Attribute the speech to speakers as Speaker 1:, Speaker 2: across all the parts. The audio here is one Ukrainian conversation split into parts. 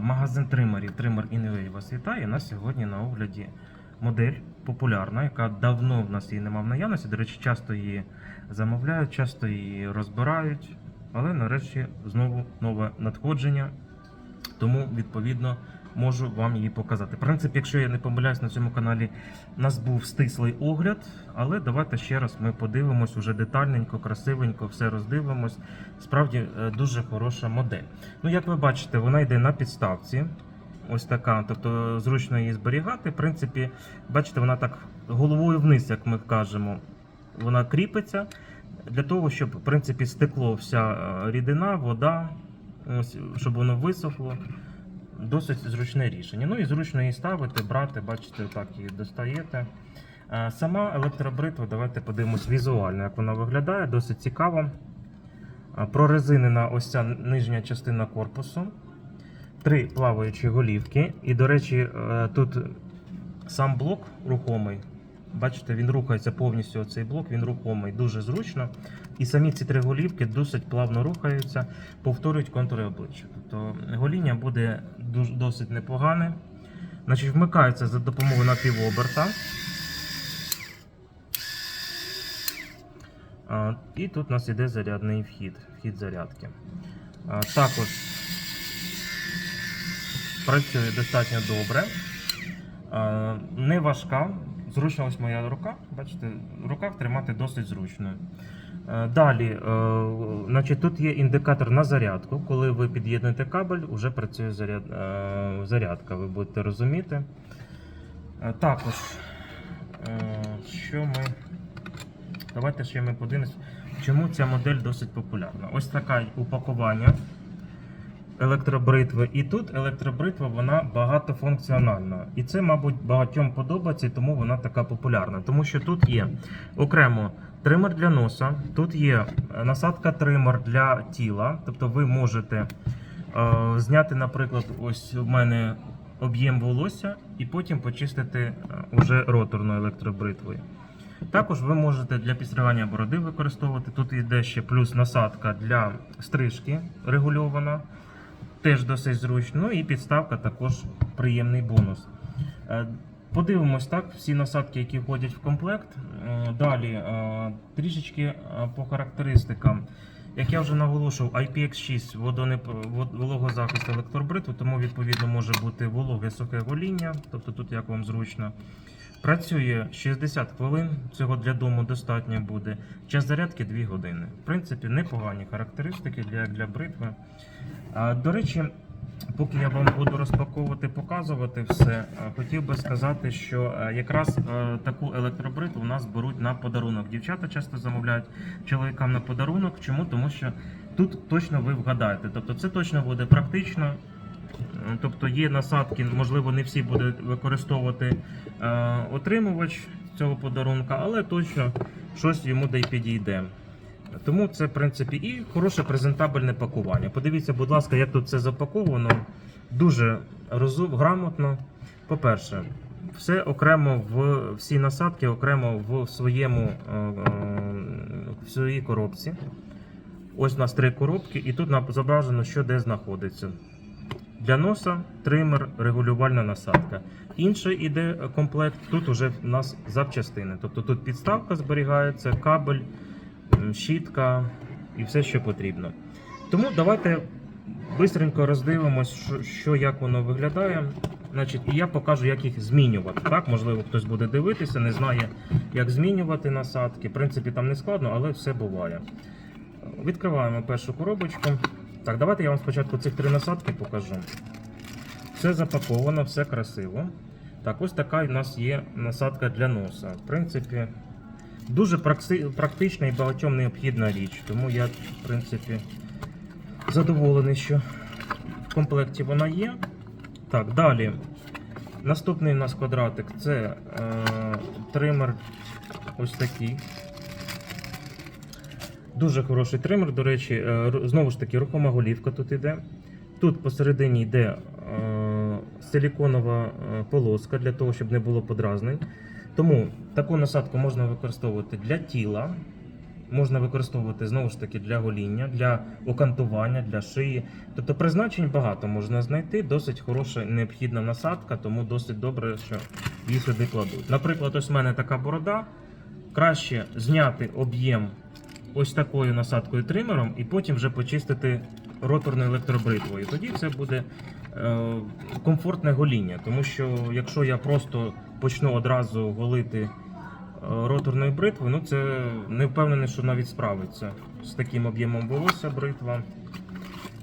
Speaker 1: Магазин тримерів Тример Інвей вас вітає. У нас сьогодні на огляді модель популярна, яка давно в нас її немає в наявності. До речі, часто її замовляють, часто її розбирають. Але нарешті знову нове надходження. Тому, відповідно, можу вам її показати. В принципі, якщо я не помиляюсь на цьому каналі, у нас був стислий огляд, але давайте ще раз ми подивимось уже детальненько, красивенько, все роздивимось. Справді е, дуже хороша модель. Ну, як ви бачите, вона йде на підставці. Ось така, тобто зручно її зберігати. В принципі, бачите, вона так головою вниз, як ми кажемо, вона кріпиться для того, щоб в принципі стекло вся е, рідина, вода, ось, щоб воно висохло. Досить зручне рішення. Ну і зручно її ставити, брати, бачите, так її достаєте. Е, Сама електробритва, давайте подивимось візуально, як вона виглядає, досить цікаво. Е, Прорезинена ось ця нижня частина корпусу. Три плаваючі голівки. І, до речі, е, тут сам блок рухомий. Бачите, він рухається повністю цей блок, він рухомий, дуже зручно. І самі ці три голівки досить плавно рухаються, повторюють контури обличчя. Тобто гоління буде дуже, досить непогане. Значить, вмикається за допомогою напівоберта. І тут у нас іде зарядний вхід, вхід зарядки. Також працює достатньо добре. Не важка. Зручна ось моя рука. Бачите, руках тримати досить зручно. Е, Далі, е, значить, тут є індикатор на зарядку. Коли ви під'єднуєте кабель, вже працює заряд, е, зарядка, ви будете розуміти. Також, що ми. Давайте ще ми подивимось, чому ця модель досить популярна. Ось таке упакування електробритви. І тут електробритва вона багатофункціональна. І це, мабуть, багатьом подобається, тому вона така популярна. Тому що тут є окремо тример для носа, тут є е, насадка тример для тіла. Тобто ви можете е, зняти, наприклад, ось у мене об'єм волосся і потім почистити е, уже роторною електробритвою. Також ви можете для підстригання бороди використовувати. Тут йде ще плюс насадка для стрижки регульована. Теж досить зручно. Ну і підставка також приємний бонус. Подивимось так, всі насадки, які входять в комплект. Е, Далі е, трішечки е, по характеристикам. Як я вже наголошував, IPX6 водонеп- вологозахист електробритви, тому відповідно може бути вологе сухе гоління, тобто тут як вам зручно. Працює 60 хвилин, цього для дому достатньо буде. Час зарядки 2 години. В принципі, непогані характеристики для, для бритви. До речі, поки я вам буду розпаковувати, показувати все, хотів би сказати, що якраз таку електробритву у нас беруть на подарунок. Дівчата часто замовляють чоловікам на подарунок. Чому? Тому що тут точно ви вгадаєте. Тобто це точно буде практично. Е, Тобто є насадки, можливо, не всі будуть використовувати е, отримувач цього подарунка, але точно щось йому да й підійде. Тому це, в принципі, і хороше презентабельне пакування. Подивіться, будь ласка, як тут це запаковано. Дуже розум, грамотно. По-перше, все окремо в всі насадки, окремо в своєму е, е, в своїй коробці. Ось у нас три коробки, і тут зображено, що де знаходиться. Для носа тример, регулювальна насадка. Інший іде комплект, тут уже в нас запчастини. Тобто тут підставка зберігається, кабель, щітка і все, що потрібно. Тому давайте швидко роздивимось, що, як воно виглядає. Значить, і я покажу, як їх змінювати. Так, можливо, хтось буде дивитися, не знає, як змінювати насадки. В принципі, там не складно, але все буває. Відкриваємо першу коробочку. Так, давайте я вам спочатку цих три насадки покажу. Все запаковано, все красиво. Так, ось така у нас є насадка для носа. В принципі, дуже практична і багатьом необхідна річ. Тому я, в принципі, задоволений, що в комплекті вона є. Так, далі. Наступний у нас квадратик це е, тример ось такий. Дуже хороший тример, до речі, е, знову ж таки, рухома голівка тут іде. Тут посередині йде е, силіконова е, полоска для того, щоб не було подразнень. Тому таку насадку можна використовувати для тіла. можна використовувати знову ж таки для гоління, для окантування, для шиї. Тобто призначень багато можна знайти. Досить хороша необхідна насадка, тому досить добре, що її сюди кладуть. Наприклад, ось в мене така борода. Краще зняти об'єм ось такою насадкою тримером і потім вже почистити роторною електробритвою. Тоді це буде е, комфортне гоління. Тому що якщо я просто почну одразу голити е, роторною бритвою, ну це не впевнений, що навіть справиться з таким об'ємом волосся бритва.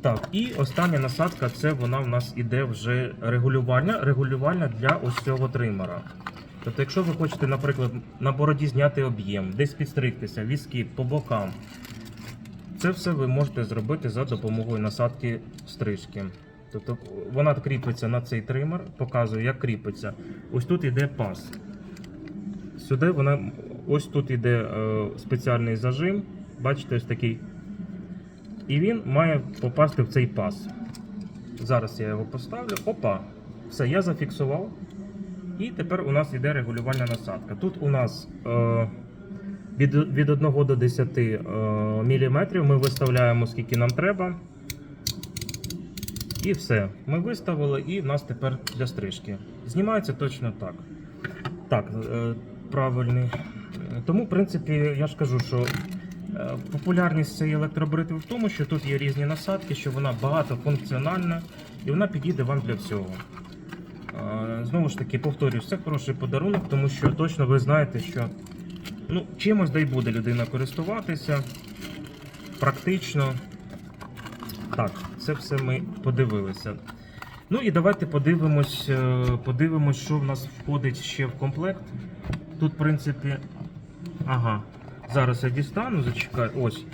Speaker 1: Так, і остання насадка це вона в нас іде вже регулювальна, регулювальна для ось цього тримера. Тобто, якщо ви хочете, наприклад, на бороді зняти об'єм, десь підстригтися, візки по бокам, це все ви можете зробити за допомогою насадки стрижки. Тобто вона кріпиться на цей тример, показує, як кріпиться. Ось тут йде пас. Сюди вона, ось тут йде е, спеціальний зажим. Бачите, ось такий. І він має попасти в цей пас. Зараз я його поставлю. Опа! Все, я зафіксував. І тепер у нас йде регулювальна насадка. Тут у нас е, від, від 1 до 10 е, мм ми виставляємо скільки нам треба. І все. Ми виставили, і в нас тепер для стрижки. Знімається точно так. Так, е, правильний. Тому, в принципі, я ж кажу, що е, популярність цієї електробритви в тому, що тут є різні насадки, що вона багатофункціональна і вона підійде вам для всього. Е, Знову ж таки, повторюю, це хороший подарунок, тому що точно ви знаєте, що ну, чимось дай буде людина користуватися практично. Так, це все ми подивилися. Ну і давайте подивимось, е, подивимось, що в нас входить ще в комплект. Тут, в принципі, ага, зараз я дістану, зачекаю. Ось.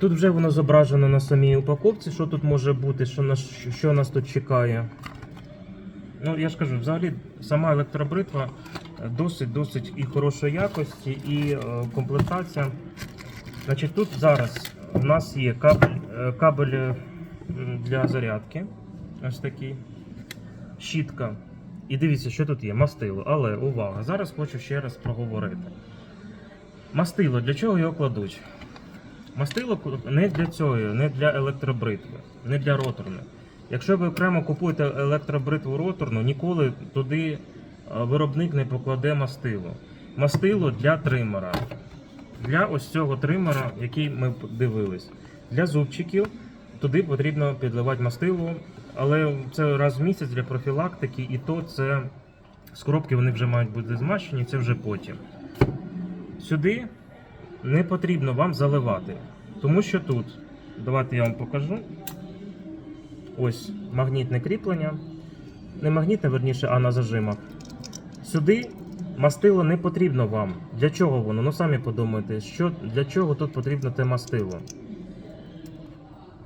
Speaker 1: Тут вже воно зображено на самій упаковці, що тут може бути, що нас, що нас тут чекає. Ну, я ж кажу, взагалі сама електробритва досить-досить і хорошої якості, і е, комплектація. Значить, тут зараз у нас є кабель, кабель е, для зарядки. Ось такий. Щітка. І дивіться, що тут є. Мастило. Але увага! Зараз хочу ще раз проговорити. Мастило, для чого його кладуть? Мастило не для цього, не для електробритви, не для роторної. Якщо ви окремо купуєте електробритву роторну, ніколи туди е, виробник не покладе мастило. Мастило для тримера. Для ось цього тримера, який ми дивились. Для зубчиків туди потрібно підливати мастило, але це раз в місяць для профілактики, і то це з вони вже мають бути змащені, це вже потім. Сюди не потрібно вам заливати, тому що тут, давайте я вам покажу. Ось магнітне кріплення. Не магнітне, верніше, а на зажимах. Сюди мастило не потрібно вам. Для чого воно? Ну самі подумайте, що, для чого тут потрібно те мастило.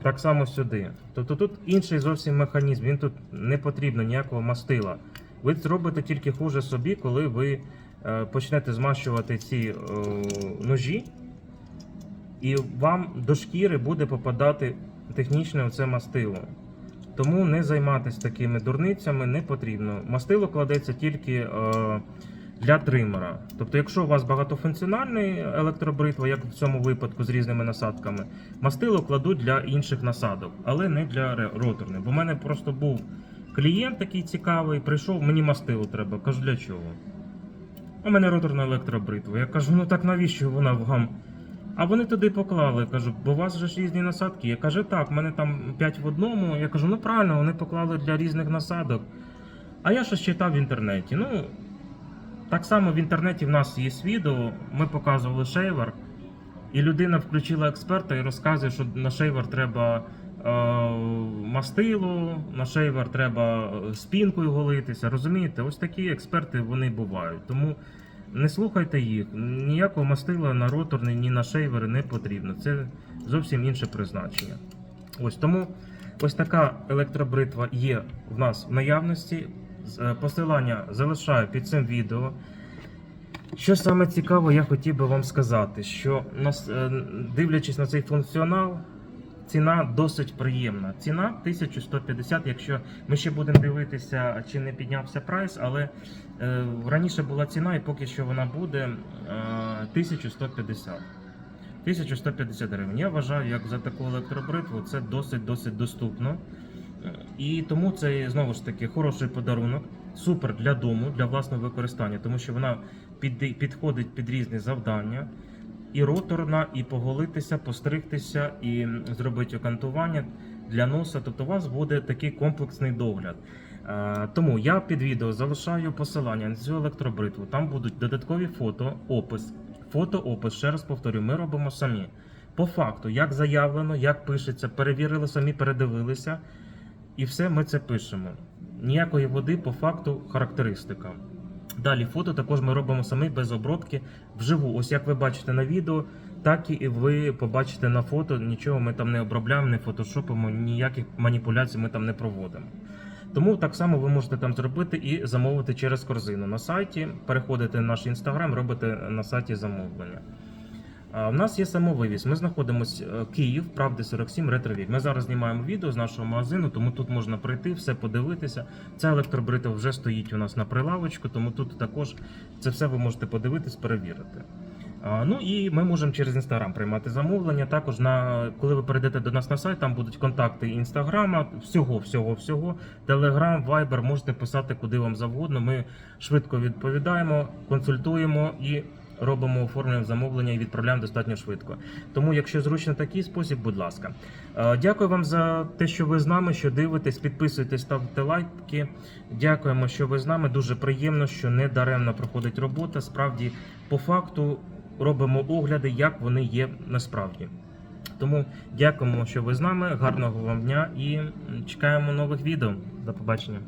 Speaker 1: Так само сюди. Тобто тут інший зовсім механізм, він тут не потрібно ніякого мастила. Ви зробите тільки хуже собі, коли ви е, почнете змащувати ці е, ножі, і вам до шкіри буде попадати технічне оце мастило. Тому не займатися такими дурницями не потрібно. Мастило кладеться тільки е, для тримера. Тобто, якщо у вас багатофункціональний електробритва, як в цьому випадку з різними насадками, мастило кладуть для інших насадок, але не для роторних. Бо в мене просто був клієнт такий цікавий, прийшов, мені мастило треба. Кажу, для чого? У мене роторна електробритва. Я кажу, ну так навіщо вона вам? А вони туди поклали. Кажу, бо у вас же ж різні насадки. Я кажу, так, в мене там 5 в одному. Я кажу, ну правильно, вони поклали для різних насадок. А я щось читав в інтернеті. Ну, так само в інтернеті в нас є відео, ми показували шейвер, і людина включила експерта і розказує, що на шейвер треба е, мастило, на шейвер треба е, спінкою голитися. Розумієте, ось такі експерти вони бувають. Тому не слухайте їх. Ніякого мастила на роторний, ні на шейвери не потрібно. Це зовсім інше призначення. Ось тому ось така електробритва є в нас в наявності. Е, Посилання залишаю під цим відео. Що саме цікаво, я хотів би вам сказати, що е, дивлячись на цей функціонал, ціна досить приємна. Ціна 1150, якщо ми ще будемо дивитися, чи не піднявся прайс, але е, раніше була ціна, і поки що вона буде е, 1150. 1150 гривень. Я вважаю, як за таку електробритву це досить-досить доступно. І тому це знову ж таки хороший подарунок, супер для дому, для власного використання, тому що вона під, підходить під різні завдання. І роторна, і поголитися, постригтися, і зробити окантування для носа. Тобто у вас буде такий комплексний догляд. Е, Тому я під відео залишаю посилання на цю електробритву. Там будуть додаткові фото, опис. Фото, опис, ще раз повторю, ми робимо самі. По факту, як заявлено, як пишеться, перевірили самі, передивилися. І все ми це пишемо. Ніякої води по факту характеристика. Далі фото також ми робимо самі без обробки вживу. Ось як ви бачите на відео, так і ви побачите на фото. Нічого ми там не обробляємо, не фотошопимо, ніяких маніпуляцій ми там не проводимо. Тому так само ви можете там зробити і замовити через корзину на сайті. Переходите на наш інстаграм, робите на сайті замовлення. У нас є самовивіз. Ми знаходимося Київ, правди 47, ретровік. Ми зараз знімаємо відео з нашого магазину, тому тут можна прийти, все подивитися. Ця електробрита вже стоїть у нас на прилавочку, тому тут також це все ви можете подивитись, перевірити. Ну і ми можемо через інстаграм приймати замовлення. Також на коли ви перейдете до нас на сайт, там будуть контакти інстаграма, всього, всього, всього. Телеграм, вайбер, можете писати куди вам завгодно. Ми швидко відповідаємо, консультуємо і робимо оформлення замовлення і відправляємо достатньо швидко. Тому, якщо зручно такий спосіб, будь ласка. Е, Дякую вам за те, що ви з нами, що дивитесь, підписуйтесь, ставте лайки. Дякуємо, що ви з нами. Дуже приємно, що не даремно проходить робота. Справді, по факту робимо огляди, як вони є насправді. Тому дякуємо, що ви з нами. Гарного вам дня і чекаємо нових відео. До побачення.